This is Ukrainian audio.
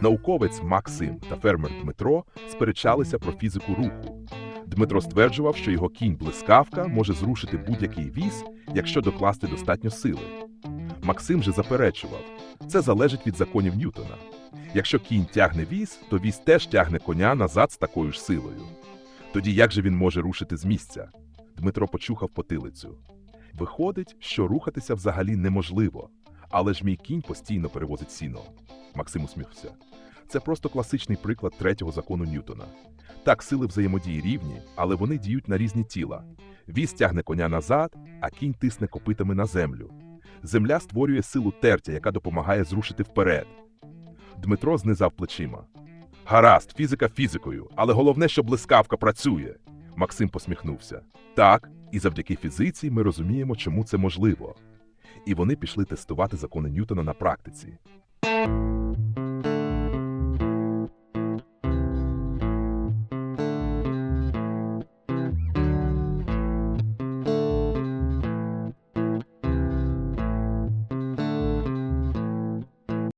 Науковець Максим та фермер Дмитро сперечалися про фізику руху. Дмитро стверджував, що його кінь блискавка може зрушити будь-який віз, якщо докласти достатньо сили. Максим же заперечував, це залежить від законів Ньютона. Якщо кінь тягне віз, то віз теж тягне коня назад з такою ж силою. Тоді як же він може рушити з місця? Дмитро почухав потилицю. Виходить, що рухатися взагалі неможливо, але ж мій кінь постійно перевозить сіно. Максим усміхнувся. Це просто класичний приклад третього закону Ньютона. Так, сили взаємодії рівні, але вони діють на різні тіла. Віз тягне коня назад, а кінь тисне копитами на землю. Земля створює силу тертя, яка допомагає зрушити вперед. Дмитро знизав плечима. Гаразд, фізика фізикою, але головне, що блискавка працює. Максим посміхнувся. Так, і завдяки фізиці ми розуміємо, чому це можливо. І вони пішли тестувати закони Ньютона на практиці.